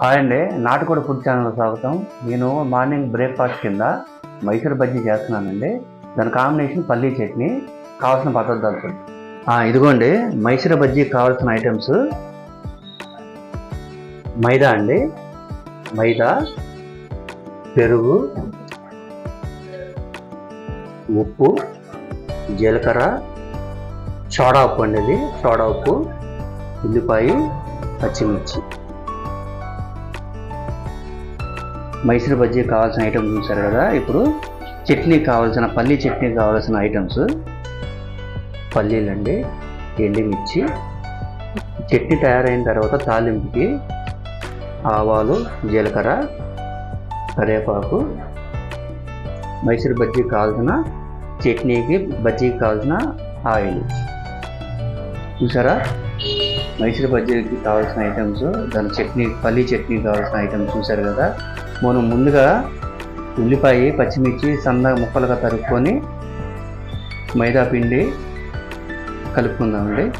Hi అండి నాటుకోడి food channel స్వాగతం. నేను మార్నింగ్ బ్రేక్ఫాస్ట్ కింద మైసూర్ బజ్జీ చేస్తున్నానండి. దాని కాంబినేషన్ పల్లీ చట్నీ కావాల్సిన పదార్థాలు చూడండి. ఇదిగోండి మైసూర్ బజ్జీ కావాల్సిన ఐటమ్స్. మైదా అండి. మైదా పెరుగు ఉప్పు జీలకర్ర సోడా ఉప్పు అండి ఇది. సోడా ఉప్పు ఉల్లిపాయ పచ్చిమిర్చి. మైసూర్ బజ్జీ కావాల్సిన ఐటమ్స్ చూసారు కదా ఇప్పుడు చట్నీ కావాల్సిన పల్లీ చట్నీ కావాల్సిన ఐటమ్స్ పల్లీలండి ఎండిమిర్చి చట్నీ తయారైన తర్వాత తాలింపుకి ఆవాలు జీలకర్ర కరివేపాకు మైసూర్ బజ్జీకి కావాల్సిన చట్నీకి బజ్జీకి కావాల్సిన ఆయిల్. చూసారా? మైసూర్ బజ్జీకి కావాల్సిన ఐటమ్స్ దాని చట్నీ పల్లీ చట్నీ కావాల్సిన ఐటమ్స్ చూసారు కదా. మనం ముందుగా ఉల్లిపాయ పచ్చిమిర్చి సన్నగా ముక్కలుగా తరుక్కొని మైదా పిండి కలుపుకుందామండి.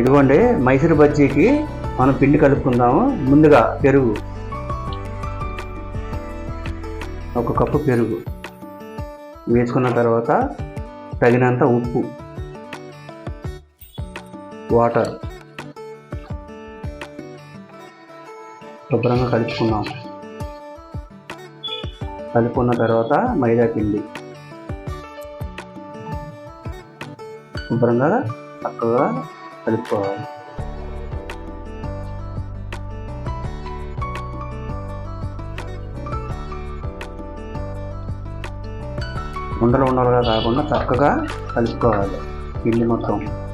ఇదిగోండి మైసూర్ బజ్జీకి మనం పిండి కలుపుకుందాము. ముందుగా పెరుగు. ఒక కప్పు పెరుగు. వేసుకున్న తర్వాత తగినంత ఉప్పు. వాటర్. శుభ్రంగా కలుపుకున్నాం. కలుపుకున్న తర్వాత మైదా పిండి. శుభ్రంగా చక్కగా కలుపుకోవాలి. ఉండలు ఉండలుగా కాకుండా చక్కగా కలుపుకోవాలి. పిండి మొత్తం.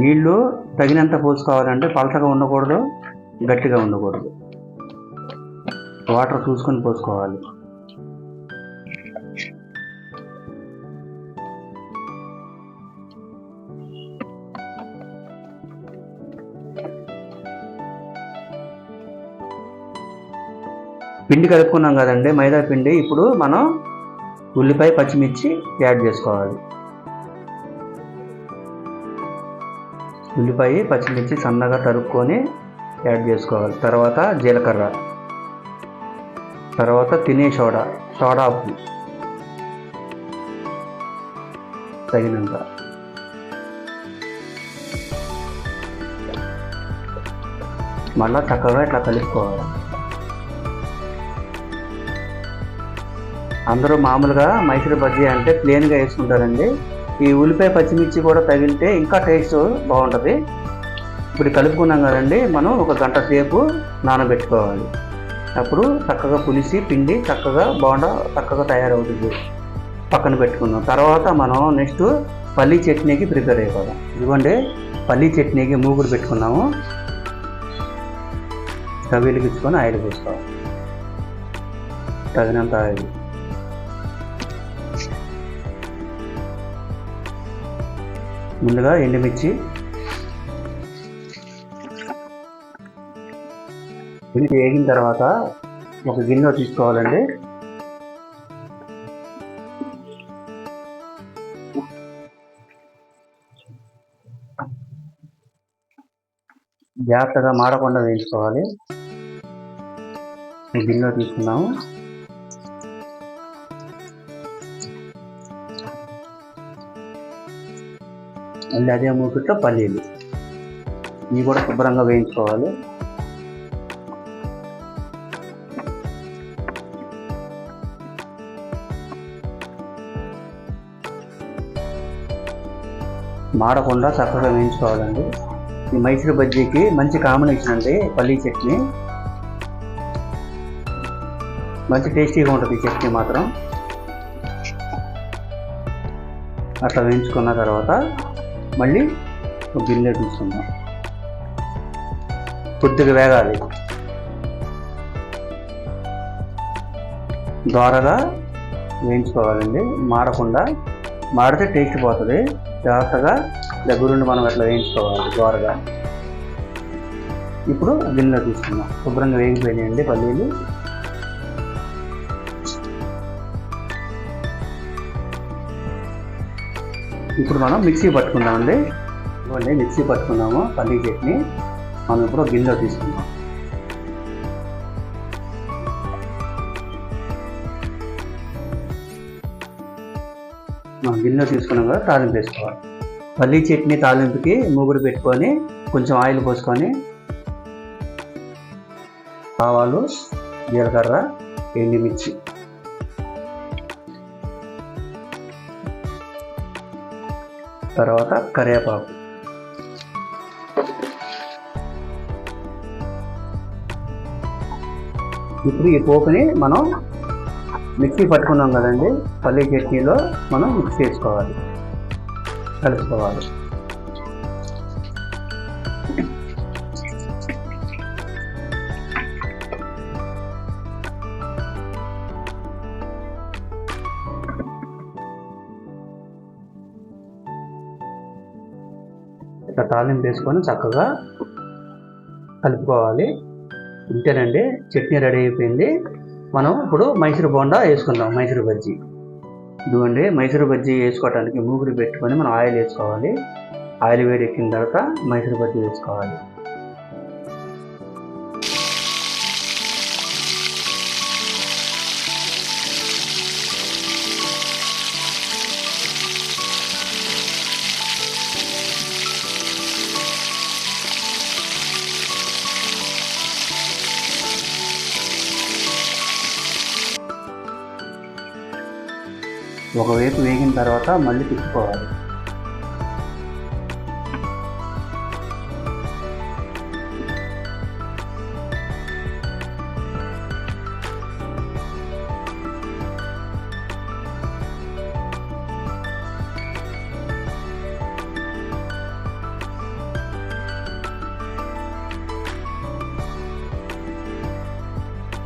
నీళ్ళు తగినంత పోసుకోవాలంటే పలసగా ఉండకూడదు గట్టిగా ఉండకూడదు. వాటర్ చూసుకొని పోసుకోవాలి. పిండి కలుపుకున్నాం కదండి మైదా పిండి. ఇప్పుడు మనం ఉల్లిపాయ పచ్చిమిర్చి యాడ్ చేసుకోవాలి. ఉల్లిపాయ పచ్చిమిర్చి సన్నగా తరుక్కొని యాడ్ చేసుకోవాలి. తర్వాత జీలకర్ర. తర్వాత తినే సోడా సోడా ఉప్పు. తగినంత. మళ్ళా చక్కగా ఇట్లా కలుపుకోవాలి. అందరూ మామూలుగా మైసూర్ బజ్జీ అంటే ప్లెయిన్గా వేసుకుంటారండి. ఈ ఉల్లిపాయ పచ్చిమిర్చి కూడా తగిలితే ఇంకా టేస్ట్ బాగుంటుంది. ఇప్పుడు కలుపుకున్నాం కదండి మనం ఒక గంట సేపు నానబెట్టుకోవాలి. అప్పుడు చక్కగా పులిసి పిండి చక్కగా బాగుండా చక్కగా తయారవుతుంది. పక్కన పెట్టుకుందాం. తర్వాత మనం నెక్స్ట్ పల్లీ చట్నీకి ప్రిపేర్ అయిపోదాం. ఇదిగోండి పల్లీ చట్నీకి మూగుడు పెట్టుకున్నాము. స్టవ్ వెలిగించుకొని ఆయిల్ పోసుకోవాలి. తగినంత ఆయిల్. ముందుగా ఎండుమిర్చి. ఇది వేగిన తర్వాత ఒక గిన్నె తీసుకోవాలండి. జాగ్రత్తగా మాడకుండా వేయించుకోవాలి. గిన్నె తీసుకున్నాము. మళ్ళీ అదే మూకుట్లో పల్లీలు ఇవి కూడా శుభ్రంగా వేయించుకోవాలి. మాడకుండా చక్కగా వేయించుకోవాలండి. ఈ మైసూర్ బజ్జీకి మంచి కాంబినేషన్ అండి పల్లీ చట్నీ. మంచి టేస్టీగా ఉంటుంది ఈ చట్నీ మాత్రం. అట్లా వేయించుకున్న తర్వాత మళ్ళీ ఒక గిన్నె చూస్తున్నాం. కొద్దిగా వేగాలి. దోరగా వేయించుకోవాలండి. మాడకుండా మాడితే టేస్ట్ పోతుంది. జాగ్రత్తగా దగ్గరుండి మనం అట్లా వేయించుకోవాలి దోరగా ఇప్పుడు గిన్నెలో తీసుకుందాం శుభ్రంగా వేగిపోయినాయండి పల్లీలు. ఇప్పుడు మనం మిక్సీ పట్టుకుందామండి. ఇవ్వండి మిక్సీ పట్టుకున్నాము. పల్లీ చట్నీ. మనం ఇప్పుడు గిన్నెలో తీసుకుందాం. మనం గిన్నెలో తీసుకున్నాం కదా తాలింపు వేసుకోవాలి. పల్లీ చట్నీ తాలింపుకి మూగుడు పెట్టుకొని కొంచెం ఆయిల్ పోసుకొని ఆవాలు జీలకర్ర ఎండుమిర్చి. తర్వాత కరివేపాకు. ఇప్పుడు ఈ పోపుని మనం మిక్సీ పట్టుకున్నాం కదండి పల్లీ చట్నీలో మనం మిక్స్ చేసుకోవాలి కలుపుకోవాలి. ఇట్లా తాలింపు వేసుకొని చక్కగా కలుపుకోవాలి. ఇంతేనండి చట్నీ రెడీ అయిపోయింది. మనం ఇప్పుడు మైసూరు బోండా వేసుకుందాం మైసూరు బజ్జీ. ఇదిగోండి మైసూరు బజ్జీ వేసుకోవడానికి మూగులు పెట్టుకొని మనం ఆయిల్ వేసుకోవాలి. ఆయిల్ వేడెక్కిన తర్వాత మైసూరు బజ్జీ వేసుకోవాలి. ఒకవైపు వేగిన తర్వాత మళ్ళీ తిప్పుకోవాలి.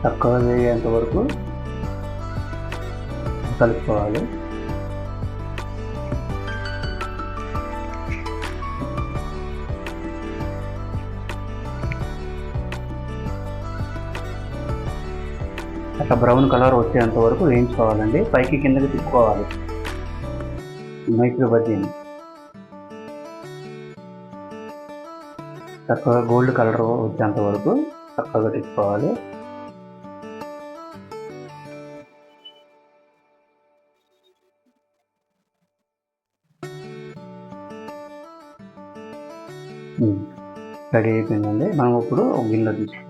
తక్కువ వేగేంత వరకు కలుపుకోవాలి. అట్లా బ్రౌన్ కలర్ వచ్చేంత వరకు వేయించుకోవాలండి. పైకి కిందకి తిప్పుకోవాలి. మైక్రో బజ్జీని చక్కగా గోల్డ్ కలర్ వచ్చేంత వరకు చక్కగా తిప్పుకోవాలి. రెడీ అయిపోయిందండి. మనం ఇప్పుడు ఒక గిన్నెలో తీసుకుంటాం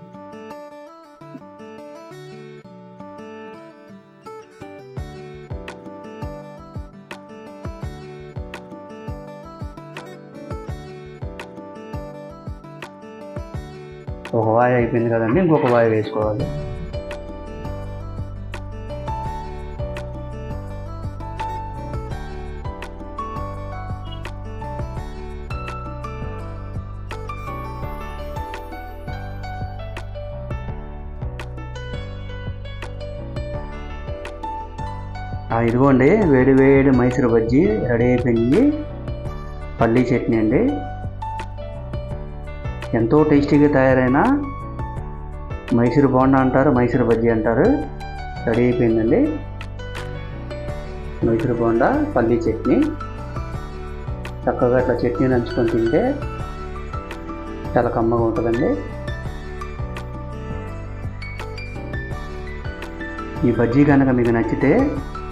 ఒక వాయి అయిపోయింది కదండి. ఇంకొక వాయి వేసుకోవాలి. ఇదిగోండి వేడి వేడి మైసూరు బజ్జీ రెడీ అయిపోయింది. పల్లీ చట్నీ అండి. ఎంతో టేస్టీగా తయారైన మైసూరు బోండా అంటారు మైసూరు బజ్జీ అంటారు. రెడీ అయిపోయిందండి. మైసూరు బోండా పల్లీ చట్నీ. చక్కగా ఇట్లా చట్నీ నంచుకొని తింటే చాలా కమ్మగా ఉంటుందండి. ఈ బజ్జీ కనుక మీకు నచ్చితే